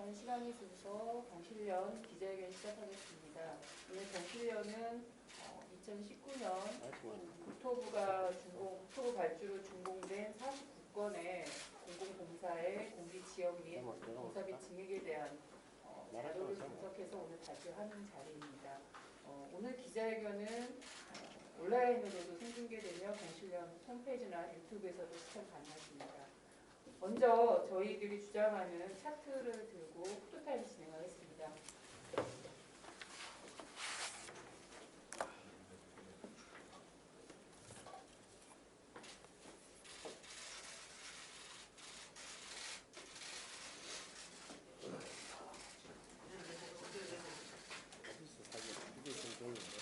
시작하는 시간이 순서 경실련 기자회견 시작하겠습니다. 오늘 경실련은 2019년 국토부가 준공, 국토부 발주로 준공된 49건의 공공공사의 공기 지역 및 공사비 증액에 대한 어, 자료를 분석해서 오늘 발표하는 자리입니다. 어, 오늘 기자회견은 어, 온라인으로도 생중계되며 경실련 홈페이지나 유튜브에서도 시청 가능하십니다. 먼저 저희들이 주장하는 차트를 들고 포토타임 진행하겠습니다. 이게 좀 좋은데.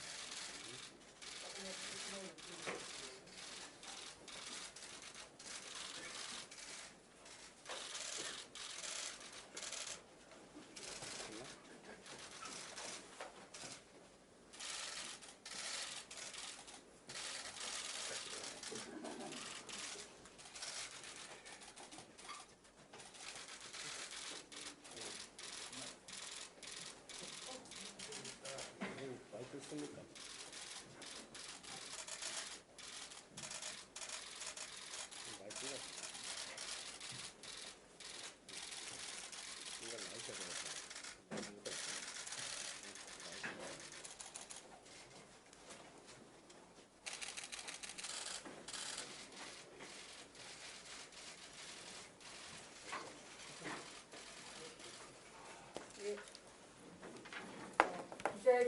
씁니까? 마이크가 이걸 마이크가 되겠다. 예.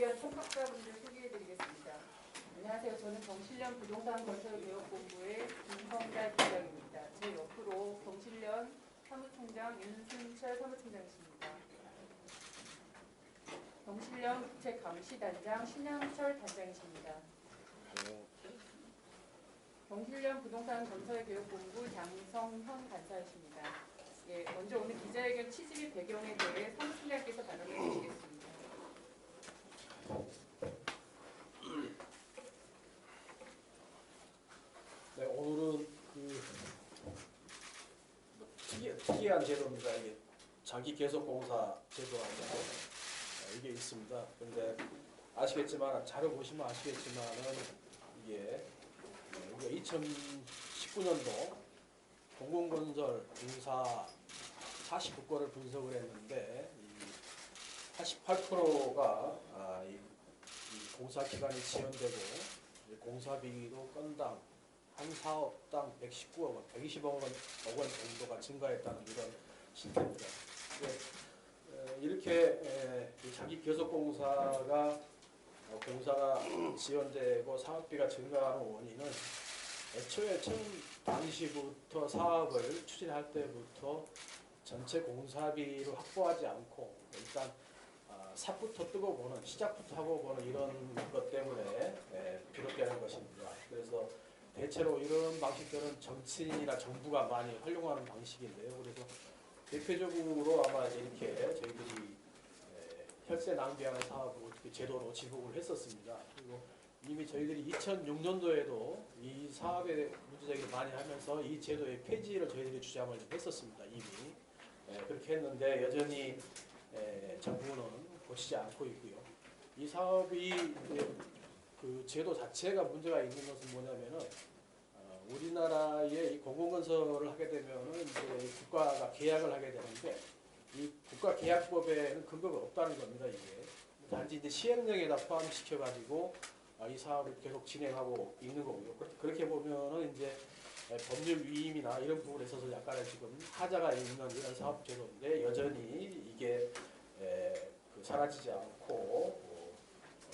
어, 참석자분들 소개해드리겠습니다. 안녕하세요. 저는 경실련 부동산 건설 개혁 본부의 김성달 부장입니다. 제 옆으로 경실련 사무총장 윤순철 사무총장이십니다. 경실련 국책감시단장 신양철 단장이십니다. 어, 경실련 부동산 건설 개혁 본부 장성현 간사이십니다. 예, 먼저 오늘 기자회견 취지의 배경에 대해 사무총장께서 발언해 주시겠습니다. 네, 오늘은 그 뭐, 특이한 제도입니다. 이게 장기 계속 공사 제도라고 어, 이게 있습니다. 그런데 아시겠지만 자료 보시면 아시겠지만은 이게 어, 우리가 2019년도 공공건설 공사 49건을 분석을 했는데 이 88%가 아, 공사 기간이 지연되고 이 공사비도 건당 한 사업당 119억 원, 120억 원, 억원 정도가 증가했다는 이런 실태입니다. 예, 에, 이렇게 에, 이 장기 계속 공사가 어, 공사가 지연되고 사업비가 증가하는 원인은 애초에 처음 당시부터 사업을 추진할 때부터 전체 공사비를 확보하지 않고 일단 아, 삽부터 뜨고 보는 시작부터 하고 보는 이런 것 때문에 에, 비롯되는 것입니다. 대체로 이런 방식들은 정치인이나 정부가 많이 활용하는 방식인데요. 그래서 대표적으로 아마 이렇게 저희들이 에, 혈세 낭비하는 사업을 어떻게 제도로 지목을 했었습니다. 그리고 이미 저희들이 2006년도에도 이 사업에 문제제기를 많이 하면서 이 제도의 폐지를 저희들이 주장을 했었습니다. 이미 에, 그렇게 했는데 여전히 에, 정부는 고치지 않고 있고요. 이 사업이 그 제도 자체가 문제가 있는 것은 뭐냐면은 어, 우리나라의 이 공공건설을 하게 되면은 이제 국가가 계약을 하게 되는데 이 국가 계약법에는 근거가 없다는 겁니다 이게 단지 이제 시행령에다 포함시켜 가지고 이 사업을 계속 진행하고 있는 거고요. 그렇- 그렇게 보면은 이제 에, 법률 위임이나 이런 부분에 있어서 약간의 지금 하자가 있는 이런 사업 제도인데 여전히 이게 에, 그 사라지지 않고 어,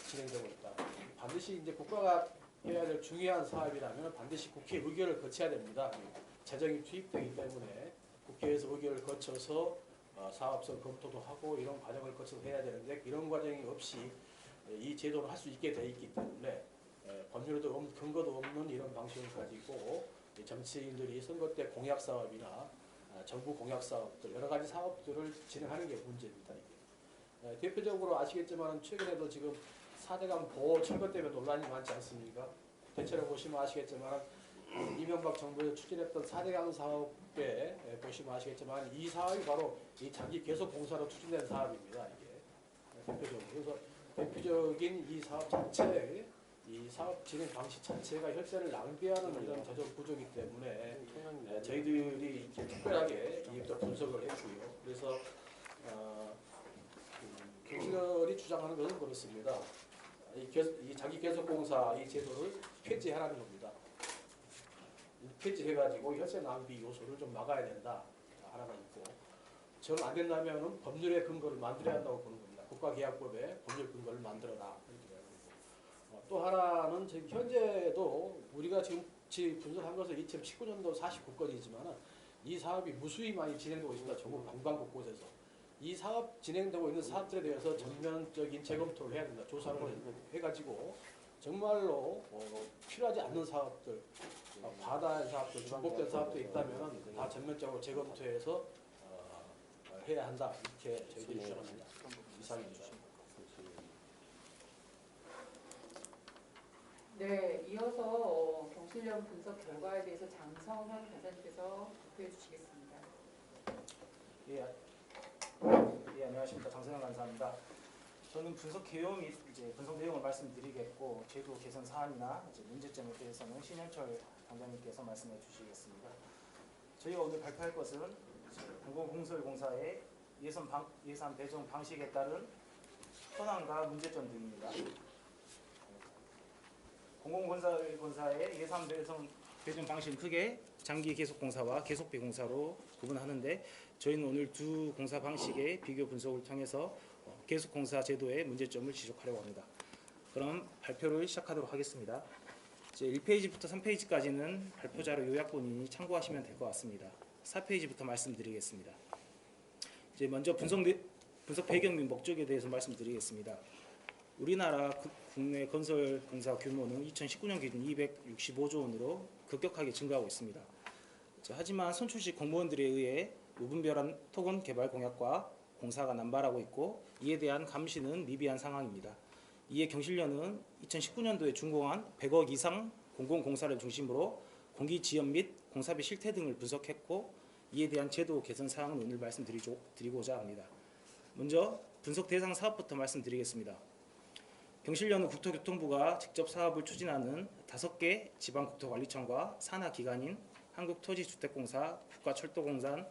진행되고 있다. 반드시 이제 국가가 해야 될 중요한 사업이라면 반드시 국회 의결을 거쳐야 됩니다. 재정이 투입되기 때문에 국회에서 의결을 거쳐서 어, 사업성 검토도 하고 이런 과정을 거쳐서 해야 되는데 이런 과정이 없이 이 제도를 할 수 있게 돼 있기 때문에 없, 근거도 없는 이런 방식을 가지고 이 정치인들이 선거 때 공약 사업이나 아, 정부 공약 사업들 여러 가지 사업들을 진행하는 게 문제입니다. 대표적으로 아시겠지만 최근에도 지금 4대강 보호 철거 때문에 논란이 많지 않습니까? 대체로 보시면 아시겠지만 이명박 정부에서 추진했던 4대강 사업에 예, 보시면 아시겠지만 이 사업이 바로 이 장기 계속 공사로 추진된 사업입니다. 이게 대표적으로 그래서 대표적인 이 사업 자체 이 사업 진행 방식 자체가 혈세를 낭비하는 이런 재정 구조이기 때문에 예, 저희들이 특별하게 이것도 분석을 했고요. 그래서 어, 음, 경실이 주장하는 것은 그렇습니다. 이, 자기 계속공사 이 제도를 폐지하라는 겁니다. 이 폐지해가지고 혈세 낭비 요소를 좀 막아야 된다 하나가 있고 정안 된다면은 법률의 근거를 만들어야 한다고 보는 겁니다. 국가계약법에 법률 근거를 만들어라 어, 또 하나는 지금 현재도 우리가 지금 지- 분석한 것은 2019년도 49건이지만 이 사업이 무수히 많이 진행되고 있습니다. 전국 관광 곳곳에서 이 사업 진행되고 있는 사업들에 대해서 전면적인 재검토를 해야 된다. 조사를 해가지고 정말로 어, 필요하지 않는 사업들, 어, 바다의 사업들, 중복된 사업들이 있다면 다 전면적으로 재검토해서 어, 어, 해야 한다. 이렇게 저희들이 주장합니다. 이상입니다. 네, 이어서 어, 경실련 분석 결과에 대해서 장성현 변사님께서 발표해 주시겠습니다. 예, 예 안녕하십니까 장선영 간사입니다. 저는 분석 개요 및 이제 분석 내용을 말씀드리겠고 제도 개선 사안이나 이제 문제점에 대해서는 신현철 당장님께서 말씀해 주시겠습니다. 저희가 오늘 발표할 것은 공공공설공사의 예산, 방, 예산 배정 방식에 따른 현황과 문제점 등입니다. 공공건설공사의 예산 배정, 배정 방식은 크게 장기 계속공사와 계속비 공사로 구분하는데 저희는 오늘 두 공사 방식의 비교 분석을 통해서 어, 계속 공사 제도의 문제점을 지적하려고 합니다. 그럼 발표를 시작하도록 하겠습니다. 이제 1페이지부터 3페이지까지는 발표 자료 요약본이니 참고하시면 될 것 같습니다. 4페이지부터 말씀드리겠습니다. 이제 먼저 분석, 내- 분석 배경 및 목적에 대해서 말씀드리겠습니다. 우리나라 국- 국내 건설 공사 규모는 2019년 기준 265조 원으로 급격하게 증가하고 있습니다. 자, 하지만 선출직 공무원들에 의해 무분별한 토건 개발 공약과 공사가 남발하고 있고 이에 대한 감시는 미비한 상황입니다. 이에 경실련은 2019년도에 준공한 100억 이상 공공공사를 중심으로 공기 지연 및 공사비 실태 등을 분석했고 이에 대한 제도 개선 사항을 오늘 말씀드리고자 합니다. 먼저 분석 대상 사업부터 말씀드리겠습니다. 경실련은 국토교통부가 직접 사업을 추진하는 다섯 개 지방국토관리청과 산하 기관인 한국토지주택공사, 국가철도공사,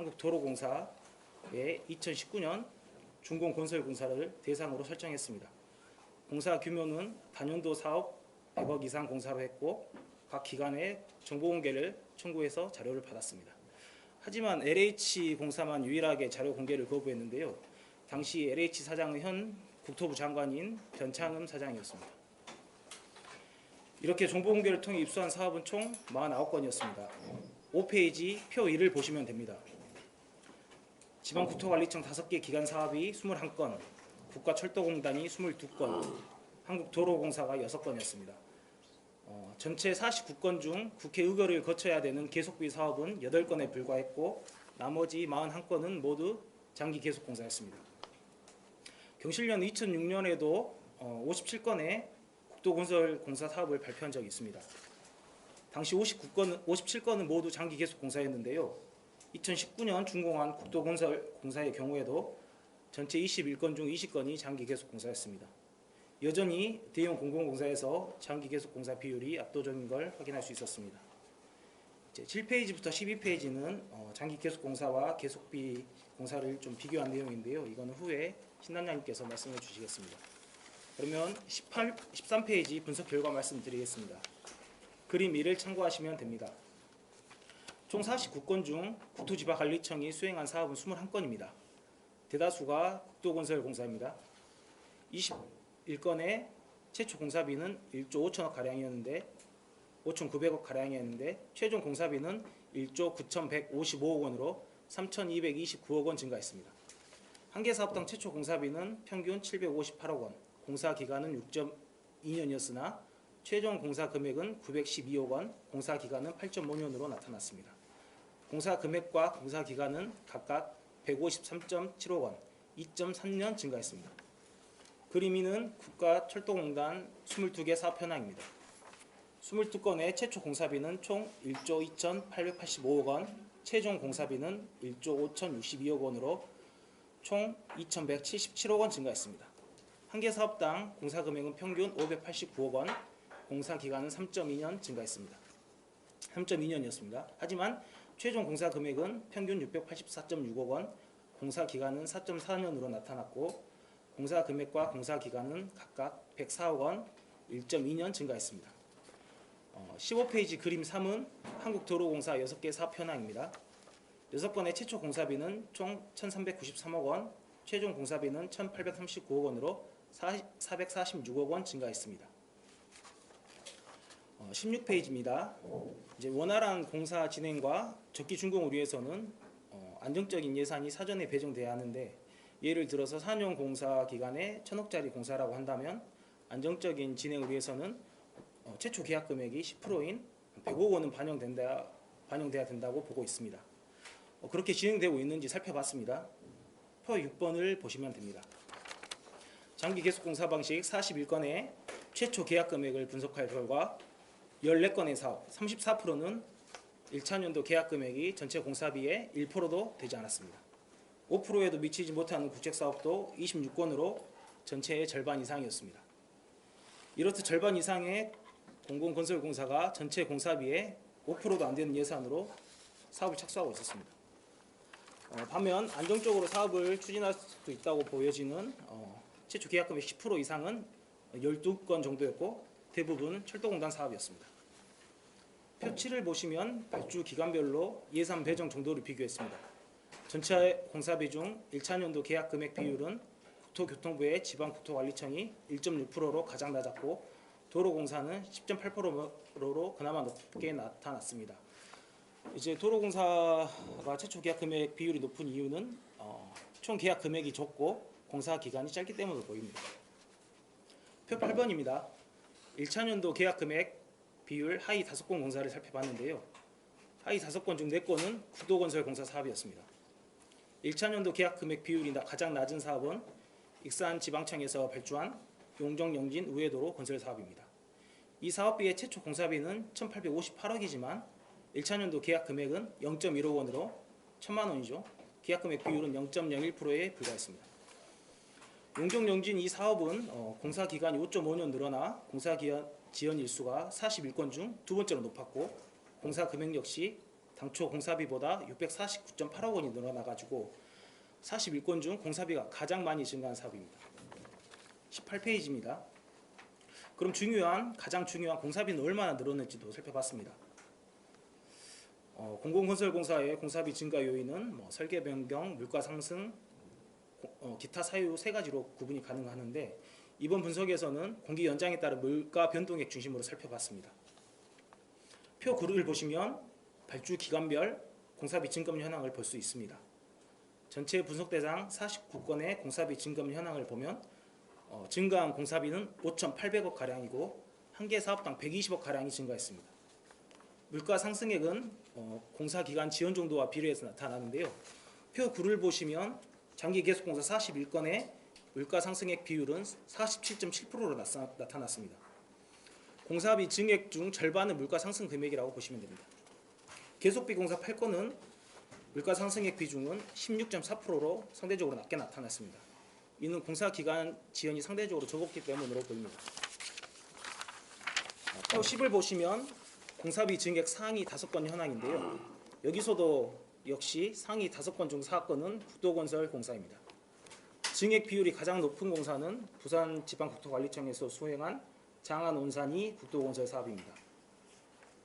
한국도로공사의 2019년 준공건설공사를 대상으로 설정했습니다. 공사 규모는 단연도 사업 100억 이상 공사로 했고 각 기관의 정보 공개를 청구해서 자료를 받았습니다. 하지만 LH 공사만 유일하게 자료 공개를 거부했는데요. 당시 LH 사장은 현 국토부 장관인 변창흠 사장이었습니다. 이렇게 정보 공개를 통해 입수한 사업은 총 49건이었습니다. 5페이지 표 1을 보시면 됩니다. 지방국토관리청 5개 기관 사업이 21건, 국가철도공단이 22건, 한국도로공사가 6건이었습니다. 어, 전체 49건 중 국회 의결을 거쳐야 되는 계속비 사업은 8건에 불과했고 나머지 41건은 모두 장기 계속공사였습니다. 경실련 2006년에도 어, 57건의 국도건설 공사 사업을 발표한 적이 있습니다. 당시 59건, 57건은 모두 장기 계속 공사였는데요. 2019년 준공한 국도건설 공사의 경우에도 전체 21건 중 20건이 장기 계속 공사였습니다. 여전히 대형 공공공사에서 장기 계속 공사 비율이 압도적인 걸 확인할 수 있었습니다. 이제 7페이지부터 12페이지는 어, 장기 계속 공사와 계속비 공사를 좀 비교한 내용인데요. 이거는 후에 신단장님께서 말씀해 주시겠습니다. 그러면 18, 13페이지 분석 결과 말씀드리겠습니다. 그림 1을 참고하시면 됩니다. 총 49건 중 국토지방관리청이 수행한 사업은 21건입니다. 대다수가 국도건설공사입니다. 21건의 최초 공사비는 1조 5천억 가량이었는데 5,900억 가량이었는데 최종 공사비는 1조 9,155억 원으로 3,229억 원 증가했습니다. 한 개 사업당 최초 공사비는 평균 758억 원, 공사 기간은 6.2년이었으나 최종 공사 금액은 912억 원, 공사 기간은 8.5년으로 나타났습니다. 공사 금액과 공사 기간은 각각 153.7억 원, 2.3년 22건의 최초 공사비는 총 1조 2,885억 원, 최종 공사비는 1조 5,062억 원으로 총 2,177억 원 증가했습니다. 한 개 사업당 공사 금액은 평균 589억 원, 공사 기간은 3.2년 증가했습니다. 3.2년이었습니다. 하지만 최종 공사 금액은 평균 684.6억 원, 공사 기간은 4.4년으로 나타났고 공사 금액과 공사 기간은 각각 104억 원, 1.2년 증가했습니다. 어, 15페이지 그림 3은 한국도로공사 6개 사업 현황입니다. 6건의 최초 공사비는 총 1,393억 원, 최종 공사비는 1,839억 원으로 446억 원 증가했습니다. 어, 16페이지입니다. 이제 원활한 공사 진행과 적기 준공을 위해서는 어, 안정적인 예산이 사전에 배정돼야 하는데 예를 들어서 4년 공사 기간에 천억짜리 공사라고 한다면 안정적인 진행을 위해서는 어, 최초 계약 금액이 10%인 100억 원은 반영된다 반영돼야 된다고 보고 있습니다. 어, 그렇게 진행되고 있는지 살펴봤습니다. 표 6번을 보시면 됩니다. 장기 계속 공사 방식 41건의 최초 계약 금액을 분석할 결과 14건의 사업 34%는 1차 년도 계약 금액이 전체 공사비의 1%도 되지 않았습니다. 5%에도 미치지 못하는 국책 사업도 26건으로 전체의 절반 이상이었습니다. 이렇듯 절반 이상의 공공건설공사가 전체 공사비의 5%도 안 되는 예산으로 사업을 착수하고 있었습니다. 어, 반면 안정적으로 사업을 추진할 수 있다고 보여지는 어, 최초 계약 금액 10% 이상은 12건 정도였고 대부분 철도공단 사업이었습니다. 표 7을 보시면 발주 기간별로 예산 배정 정도를 비교했습니다. 전체 공사 비 중 1차년도 계약 금액 비율은 국토교통부의 지방국토관리청이 1.6%로 가장 낮았고 도로공사는 10.8%로 그나마 높게 나타났습니다. 이제 도로공사가 최초 계약 금액 비율이 높은 이유는 어, 총 계약 금액이 적고 공사 기간이 짧기 때문으로 보입니다. 표 8번입니다. 1차 년도 계약 금액 비율 하위 5건 공사를 살펴봤는데요. 하위 5건 중 4건은 국도건설 공사 사업이었습니다. 1차년도 계약 금액 비율이 나- 가장 낮은 사업은 익산 지방청에서 발주한 용정 영진 우회도로 건설 사업입니다. 이 사업비의 최초 공사비는 1,858억이지만 1차년도 계약 금액은 0.15억 원으로 1천만 원이죠. 계약 금액 비율은 0.01%에 불과했습니다. 용정 영진 이 사업은 어, 공사 기간이 5.5년 늘어나 공사 기한 지연 일수가 41건 중 두 번째로 높았고 공사 금액 역시 당초 공사비보다 649.8억 원이 늘어나 가지고 41건 중 공사비가 가장 많이 증가한 사업입니다. 18페이지입니다. 그럼 중요한 가장 중요한 공사비는 얼마나 늘었는지도 살펴봤습니다. 어, 공공건설공사의 공사비 증가 요인은 뭐 설계 변경, 물가 상승, 고- 어, 기타 사유 세 가지로 구분이 가능하는데 이번 분석에서는 공기 연장에 따른 물가 변동액 중심으로 살펴봤습니다. 표 구를 보시면 발주 기간별 공사비 증감 현황을 볼 수 있습니다. 전체 분석 대상 49건의 공사비 증감 현황을 보면 어, 증가한 공사비는 5,800억 가량이고 한 개 사업당 120억 가량이 증가했습니다. 물가 상승액은 어, 공사 기간 지연 정도와 비례해서 나타나는데요. 표 9를 보시면 장기 계속 공사 41건의 물가 상승액 비율은 47.7%로 나타났습니다. 공사비 증액 중 절반은 물가 상승 금액이라고 보시면 됩니다. 계속비 공사 8건은 물가 상승액 비중은 16.4%로 상대적으로 낮게 나타났습니다. 이는 공사 기간 지연이 상대적으로 적었기 때문으로 보입니다. 표 10을 보시면 공사비 증액 상위 5건 현황인데요. 여기서도 역시 상위 5건 중 4건은 국도건설 공사입니다. 증액 비율이 가장 높은 공사는 부산 지방국토관리청에서 수행한 장안 온산이 국도건설 사업입니다.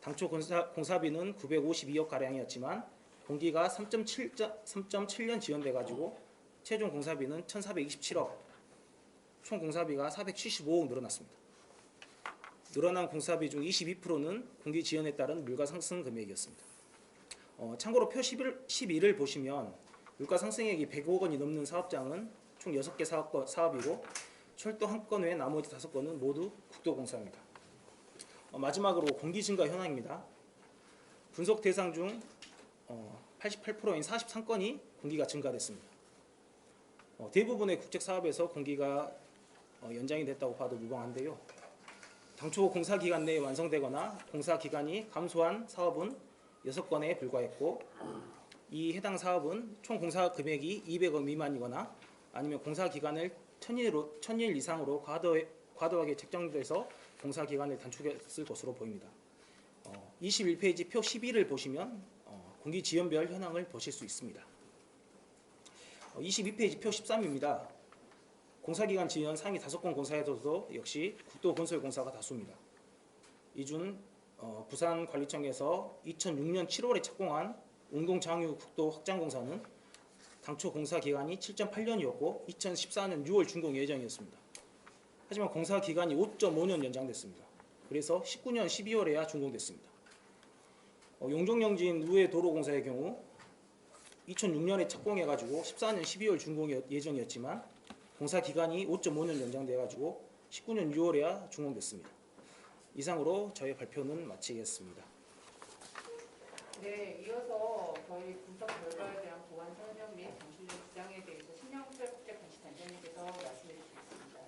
당초 공사, 공사비는 952억 가량이었지만 공기가 3.7, 3.7 년 지연돼 가지고 최종 공사비는 1,427억, 총 공사비가 475억 늘어났습니다. 늘어난 공사비 중 22%는 공기 지연에 따른 물가 상승 금액이었습니다. 어, 참고로 표 11, 12를 보시면 물가 상승액이 100억 원이 넘는 사업장은 총 6개 사업, 사업이고 철도 한 건외 나머지 5건은 모두 국도공사입니다. 어, 마지막으로 공기 증가 현황입니다. 분석 대상 중 어, 88%인 43건이 공기가 증가됐습니다. 어, 대부분의 국책 사업에서 공기가 어, 연장이 됐다고 봐도 무방한데요. 당초 공사 기간 내에 완성되거나 공사 기간이 감소한 사업은 6건에 불과했고 이 해당 사업은 총 공사 금액이 200억 미만이거나 아니면 공사 기간을 천일로 천일 이상으로 과도, 과도하게 책정돼서 공사 기간을 단축했을 것으로 보입니다. 어, 21페이지 표 12를 보시면 어, 공기 지연별 현황을 보실 수 있습니다. 어, 22페이지 표 13입니다. 공사기간 지연 상위 5건 공사에서도 역시 국도건설공사가 다수입니다. 이중 어, 부산관리청에서 2006년 7월에 착공한 웅동장유 국도 확장공사는 당초 공사 기간이 7.8년이었고 2014년 6월 준공 예정이었습니다. 하지만 공사 기간이 5.5년 연장됐습니다. 그래서 19년 12월에야 준공됐습니다. 어, 용종영진 우회 도로공사의 경우 2006년에 착공해가지고 14년 12월 준공 예정이었지만 공사 기간이 5.5년 연장돼가지고 19년 6월에야 준공됐습니다. 이상으로 저의 발표는 마치겠습니다. 네, 이어서 저희 분석 결과에 대한 보완 설명 및 정신력 주장에 대해서 신영철 국제관시단장님께서 말씀해 주시겠습니다.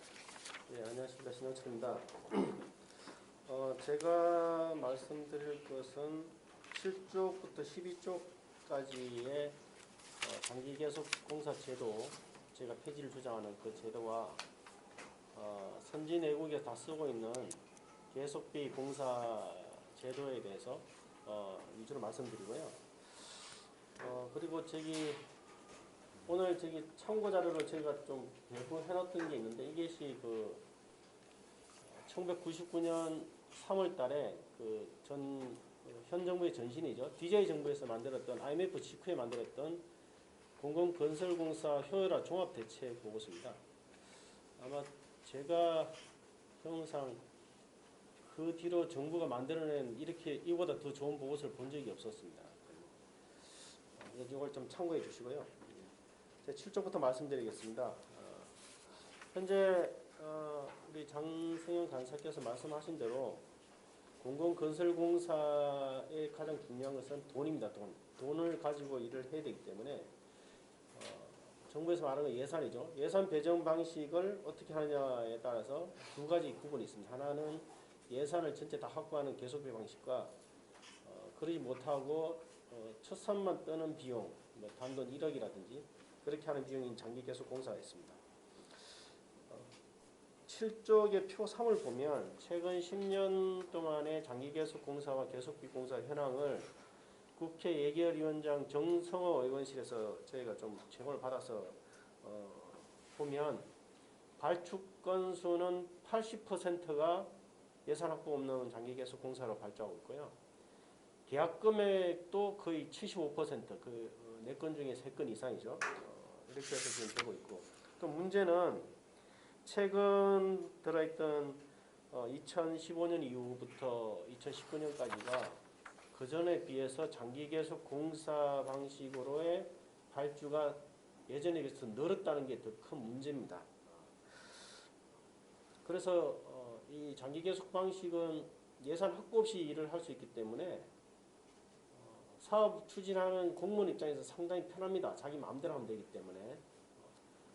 네, 안녕하십니까 신영철입니다. 어, 제가 말씀드릴 것은 7쪽부터 12쪽까지의 어, 장기 계속 공사 제도, 제가 폐지를 주장하는 그 제도와 어, 선진 외국에 다 쓰고 있는 계속비 공사 제도에 대해서 어, 위주로 말씀드리고요. 어, 그리고 저기 오늘 저기 참고 자료를 저희가 좀 배부해 놓았던 게 있는데 이것이 그 1999년 3월 달에 그 전 현 정부의 전신이죠. DJ 정부에서 만들었던 IMF 직후에 만들었던 공공건설공사 효율화 종합대책 보고서입니다. 아마 제가 경험상 그 뒤로 정부가 만들어낸 이렇게 이보다 더 좋은 보고서를 본 적이 없었습니다. 어, 이걸 좀 참고해 주시고요. 제 7쪽부터 말씀드리겠습니다. 어, 현재 어, 우리 장승현 간사께서 말씀하신 대로 공공건설공사의 가장 중요한 것은 돈입니다. 돈. 돈을 가지고 일을 해야 되기 때문에 어, 정부에서 말하는 건 예산이죠. 예산 배정 방식을 어떻게 하느냐에 따라서 두 가지 구분이 있습니다. 하나는 예산을 전체 다 확보하는 계속비 방식과 어, 그러지 못하고 어, 첫 산만 뜨는 비용, 뭐 단돈 1억이라든지 그렇게 하는 비용인 장기 계속 공사가 있습니다. 어, 7쪽의 표 3을 보면 최근 10년 동안의 장기 계속 공사와 계속비 공사 현황을 국회 예결위원장 정성호 의원실에서 저희가 좀 제공을 받아서 어, 보면 발축 건수는 80%가 예산 확보 없는 장기 계속 공사로 발주하고 있고요. 계약 금액도 거의 75%그 네건 중에 세건 이상이죠. 어, 이렇게 해서 지금 되고 있고 또 문제는 최근 들어있던 어, 2015년 이후부터 2019년까지가 그 전에 비해서 장기 계속 공사 방식으로의 발주가 예전에 비해서 늘었다는 게 더 큰 문제입니다. 그래서 어, 이 장기 계속 방식은 예산 확보 없이 일을 할 수 있기 때문에 어, 사업 추진하는 공무원 입장에서 상당히 편합니다. 자기 마음대로 하면 되기 때문에.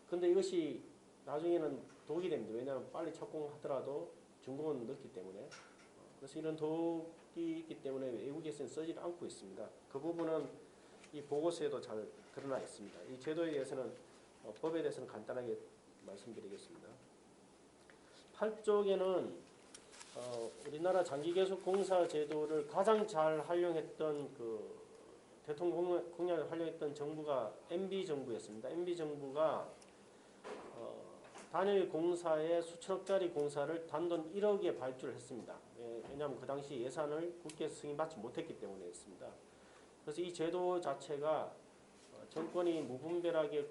근데 이것이 나중에는 독이 됩니다. 왜냐하면 빨리 착공하더라도 준공은 늦기 때문에. 어, 그래서 이런 독이 있기 때문에 외국에서는 쓰지 않고 있습니다. 그 부분은 이 보고서에도 잘 드러나 있습니다. 이 제도에 대해서는 어, 법에 대해서는 간단하게 말씀드리겠습니다. 8쪽에는 어, 우리나라 장기계속 공사 제도를 가장 잘 활용했던 그 대통령 공약을 활용했던 정부가 MB 정부였습니다. MB 정부가 어, 단일 공사에 수천억짜리 공사를 단돈 1억에 발주를 했습니다. 예, 왜냐하면 그 당시 예산을 국회에서 승인받지 못했기 때문에였습니다. 그래서 이 제도 자체가 어, 정권이 무분별하게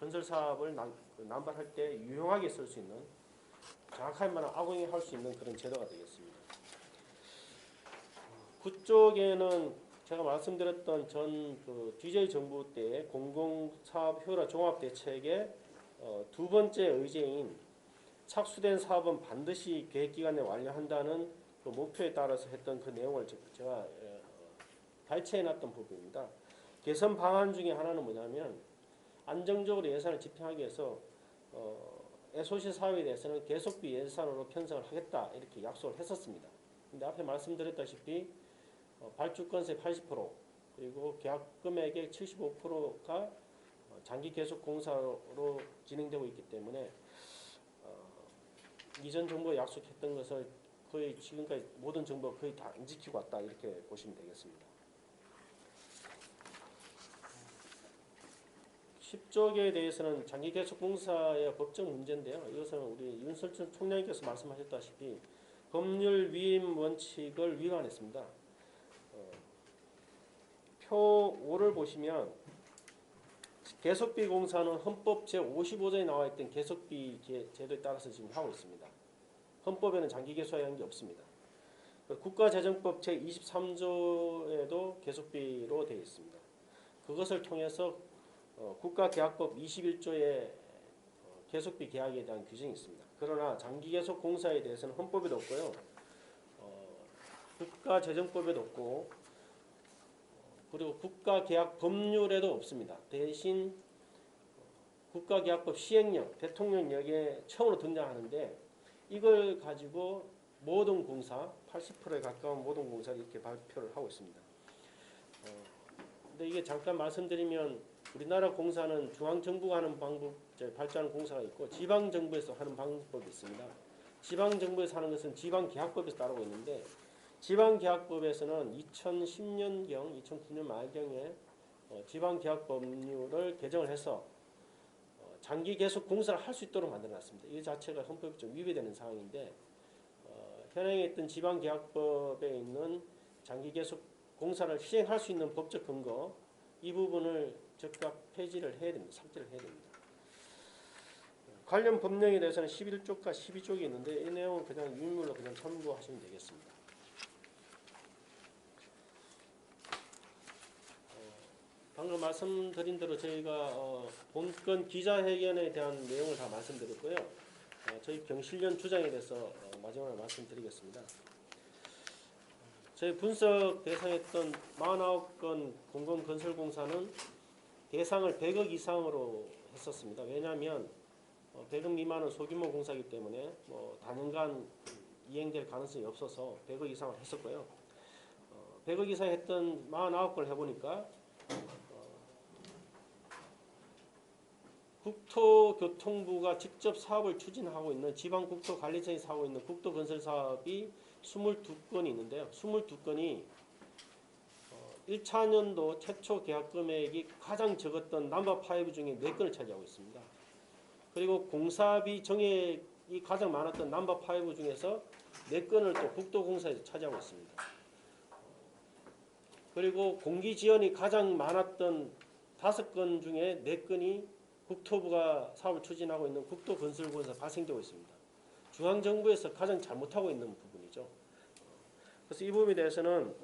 건설 사업을 남, 그 남발할 때 유용하게 쓸 수 있는 정확하게 말하면 악용할 수 있는 그런 제도가 되겠습니다. 그쪽에는 제가 말씀드렸던 전 그 DJ 정부 때 공공사업 효율화 종합대책의 어, 두 번째 의제인 착수된 사업은 반드시 계획 기간에 완료한다는 그 목표에 따라서 했던 그 내용을 제- 제가 어, 발췌해놨던 부분입니다. 개선 방안 중에 하나는 뭐냐면 안정적으로 예산을 집행하기 위해서 어, SOC 사업에 대해서는 계속비 예산으로 편성을 하겠다 이렇게 약속을 했었습니다. 근데 앞에 말씀드렸다시피 어, 발주건세 80% 그리고 계약 금액의 75%가 어, 장기 계속 공사로 진행되고 있기 때문에 어, 이전 정부가 약속했던 것을 거의 지금까지 모든 정부가 거의 다 안 지키고 왔다 이렇게 보시면 되겠습니다. 10조에 대해서는 장기 계속 공사의 법적 문제인데요. 이것은 우리 윤설천 총장님께서 말씀하셨다시피 법률 위임 원칙을 위반했습니다. 어, 표 5를 보시면 계속비 공사는 헌법 제55조에 나와 있던 계속비 제- 제도에 따라서 지금 하고 있습니다. 헌법에는 장기 계속이라는 게 없습니다. 그 국가재정법 제23조에도 계속비로 되어 있습니다. 그것을 통해서 어, 국가계약법 21조에 어, 계속비 계약에 대한 규정이 있습니다. 그러나 장기 계속 공사에 대해서는 헌법에도 없고요. 어, 국가재정법에도 없고 어, 그리고 국가계약 법률에도 없습니다. 대신 어, 국가계약법 시행령, 대통령령에 처음으로 등장하는데 이걸 가지고 모든 공사, 80%에 가까운 모든 공사를 이렇게 발표를 하고 있습니다. 어, 근데 이게 잠깐 말씀드리면 우리나라 공사는 중앙 정부가 하는 방법, 저, 발주하는 공사가 있고 지방 정부에서 하는 방법이 있습니다. 지방 정부에서 하는 것은 지방 계약법에서 따르고 있는데 지방 계약법에서는 2010년경, 2009년 말경에 어, 지방 계약 법률을 개정을 해서 어, 장기 계속 공사를 할 수 있도록 만들어놨습니다. 이 자체가 헌법에 좀 위배되는 상황인데 어, 현행에 있던 지방 계약법에 있는 장기 계속 공사를 시행할 수 있는 법적 근거 이 부분을 즉각 폐지를 해야 됩니다. 삭제를 해야 됩니다. 관련 법령에 대해서는 11조과 12조가 있는데 이 내용은 그냥 유물로 그냥 참고하시면 되겠습니다. 어, 방금 말씀드린 대로 저희가 어, 본건 기자회견에 대한 내용을 다 말씀드렸고요. 어, 저희 경실련 주장에 대해서 어, 마지막으로 말씀드리겠습니다. 저희 분석 대상했던 49건 공공건설공사는 대상을 100억 이상으로 했었습니다. 왜냐하면 어, 100억 미만은 소규모 공사이기 때문에 뭐 단연간 이행될 가능성이 없어서 100억 이상을 했었고요. 어, 100억 이상 했던 49건을 해보니까 어, 국토교통부가 직접 사업을 추진하고 있는 지방국토관리청에서 하고 있는 국토건설 사업이 22건이 있는데요. 22건이 1차 년도 최초 계약 금액이 가장 적었던 넘버5 중에 4건을 차지하고 있습니다. 그리고 공사비 정액이 가장 많았던 넘버5 중에서 4건을 또 국토공사에서 차지하고 있습니다. 그리고 공기 지원이 가장 많았던 5건 중에 4건이 국토부가 사업을 추진하고 있는 국토건설공사 발생되고 있습니다. 중앙정부에서 가장 잘못하고 있는 부분이죠. 그래서 이 부분에 대해서는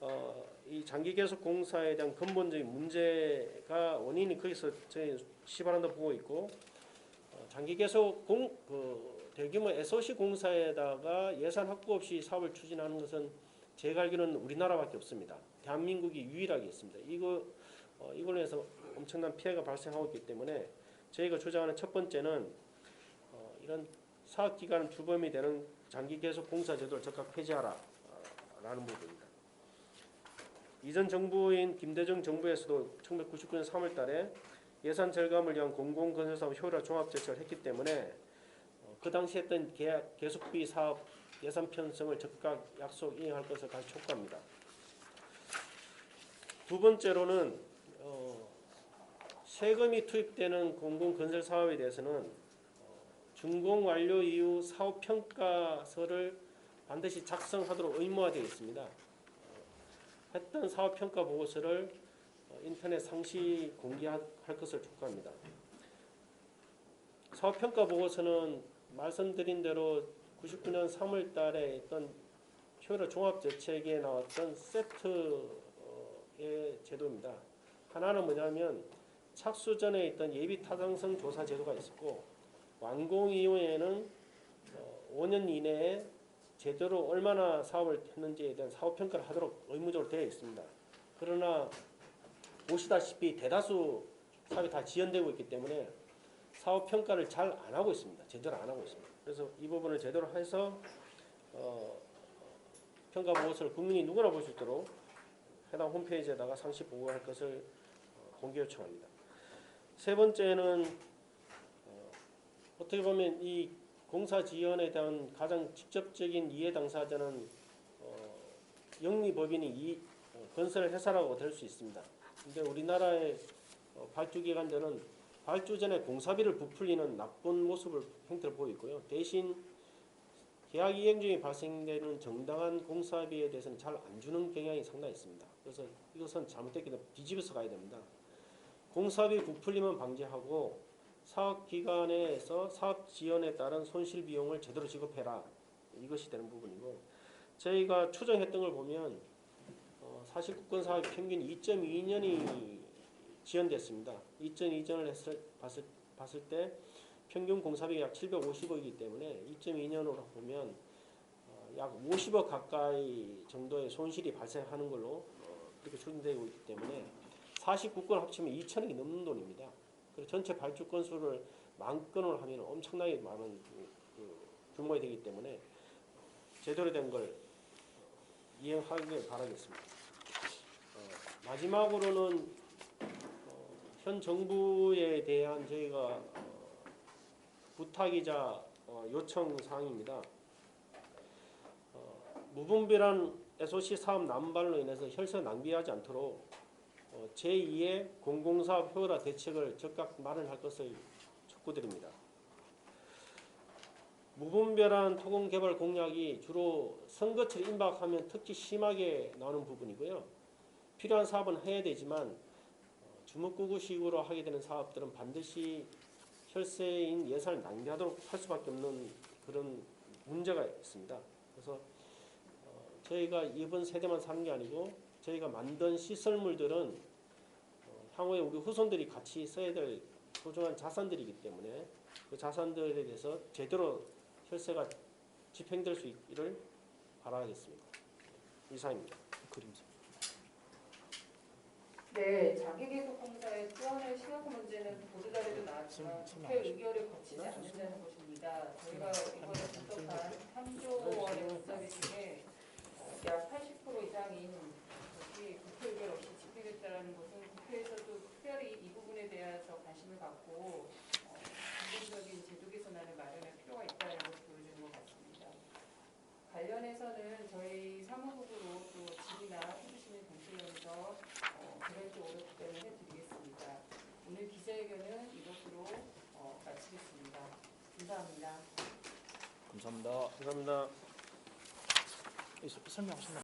어, 이 장기 계속 공사에 대한 근본적인 문제가 원인이 거기서 저희 시발한다 보고 있고 어, 장기 계속 공, 그 대규모 SOC 공사에다가 예산 확보 없이 사업을 추진하는 것은 제가 알기로는 우리나라밖에 없습니다. 대한민국이 유일하게 있습니다. 이거 어, 이걸로 해서 엄청난 피해가 발생하고 있기 때문에 저희가 주장하는 첫 번째는 어, 이런 사업 기간 주범이 되는 장기 계속 공사 제도를 즉각 폐지하라. 라는 부분입니다. 이전 정부인 김대중 정부에서도 1999년 3월 달에 예산 절감을 위한 공공건설사업 효율화 종합 제출을 했기 때문에 어, 그 당시 했던 계약 계속비 사업 예산 편성을 즉각 약속 이행할 것을 다시 촉구합니다. 두 번째로는 어, 세금이 투입되는 공공건설 사업에 대해서는 어, 준공 완료 이후 사업 평가서를 반드시 작성하도록 의무화되어 있습니다. 어, 했던 사업 평가 보고서를 어, 인터넷 상시 공개할 것을 촉구합니다. 사업 평가 보고서는 말씀드린 대로 99년 3월 달에 있던 효율 종합 대책에 나왔던 세트의 제도입니다. 하나는 뭐냐면 착수 전에 있던 예비 타당성 조사 제도가 있었고 완공 이후에는 어, 5년 이내에 제대로 얼마나 사업을 했는지에 대한 사업 평가를 하도록 의무적으로 되어 있습니다. 그러나 보시다시피 대다수 사업이 다 지연되고 있기 때문에 사업 평가를 잘 안 하고 있습니다. 제대로 안 하고 있습니다. 그래서 이 부분을 제대로 해서 어, 평가 보고서를 국민이 누구나 볼 수 있도록 해당 홈페이지에다가 상시 보고할 것을 어, 공개 요청합니다. 세 번째는 어, 어떻게 보면 이 공사 지연에 대한 가장 직접적인 이해 당사자는 어, 영리법인이 이 어, 건설 회사라고 될 수 있습니다. 근데 우리나라의 어, 발주기관들은 발주 전에 공사비를 부풀리는 나쁜 모습을 형태를 보이고 있고요. 대신 계약 이행 중에 발생되는 정당한 공사비에 대해서는 잘 안 주는 경향이 상당히 있습니다. 그래서 이것은 잘못됐기 때문에 뒤집어서 가야 됩니다. 공사비 부풀림은 방지하고 사업 기관에서 사업 지연에 따른 손실 비용을 제대로 지급해라. 이것이 되는 부분이고 저희가 추정했던 걸 보면 어, 사실 국건 사업 평균 2.2년이 지연됐습니다. 2.2년을 했을 봤을, 봤을 때 평균 공사비가 약 750억이기 때문에 2.2년으로 보면 어, 약 50억 가까이 정도의 손실이 발생하는 걸로 어, 그렇게 추정되고 있기 때문에 49건 합치면 2천억이 넘는 돈입니다. 그리고 전체 발주 건수를 만 건으로 하면 엄청나게 많은 그, 그 규모가 되기 때문에 제대로 된 걸 이행하길 바라겠습니다. 어, 마지막으로는 어, 현 정부에 대한 저희가 어, 부탁이자 어, 요청 사항입니다. 어, 무분별한 SOC 사업 남발로 인해서 혈세 낭비하지 않도록 어, 제2의 공공사업 효율화 대책을 적극 마련할 것을 촉구드립니다. 무분별한 토공 개발 공약이 주로 선거철 임박하면 특히 심하게 나오는 부분이고요. 필요한 사업은 해야 되지만 어, 주먹구구식으로 하게 되는 사업들은 반드시 혈세인 예산을 낭비하도록 할 수밖에 없는 그런 문제가 있습니다. 그래서 어, 저희가 이번 세대만 사는 게 아니고 저희가 만든 시설물들은 어, 향후에 우리 후손들이 같이 써야 될 소중한 자산들이기 때문에 그 자산들에 대해서 제대로 혈세가 집행될 수 있기를 바라겠습니다. 이상입니다. 그림자. 네, 자기계속공사의 지원의 시각 문제는 보도자료도 나왔지만 국회 의결을 거치지 않는다는 것입니다. 저희가 이번에 분석한 3조 원의 문서비 중에 어, 약80% 이상인 집행됐다는 것은 국회에서도 특별히 이 부분에 대해서 관심을 갖고 어, 근본적인 제도 개선안을 마련할 필요가 있다는 것을 보여주는 것 같습니다. 관련해서는 저희 사무국으로 또 질의나 해주시는 동수령에서 어, 개별적으로 답변을 해드리겠습니다. 오늘 기자회견은 이것으로 어, 마치겠습니다. 감사합니다. 감사합니다. 감사합니다. 설명하셨나요?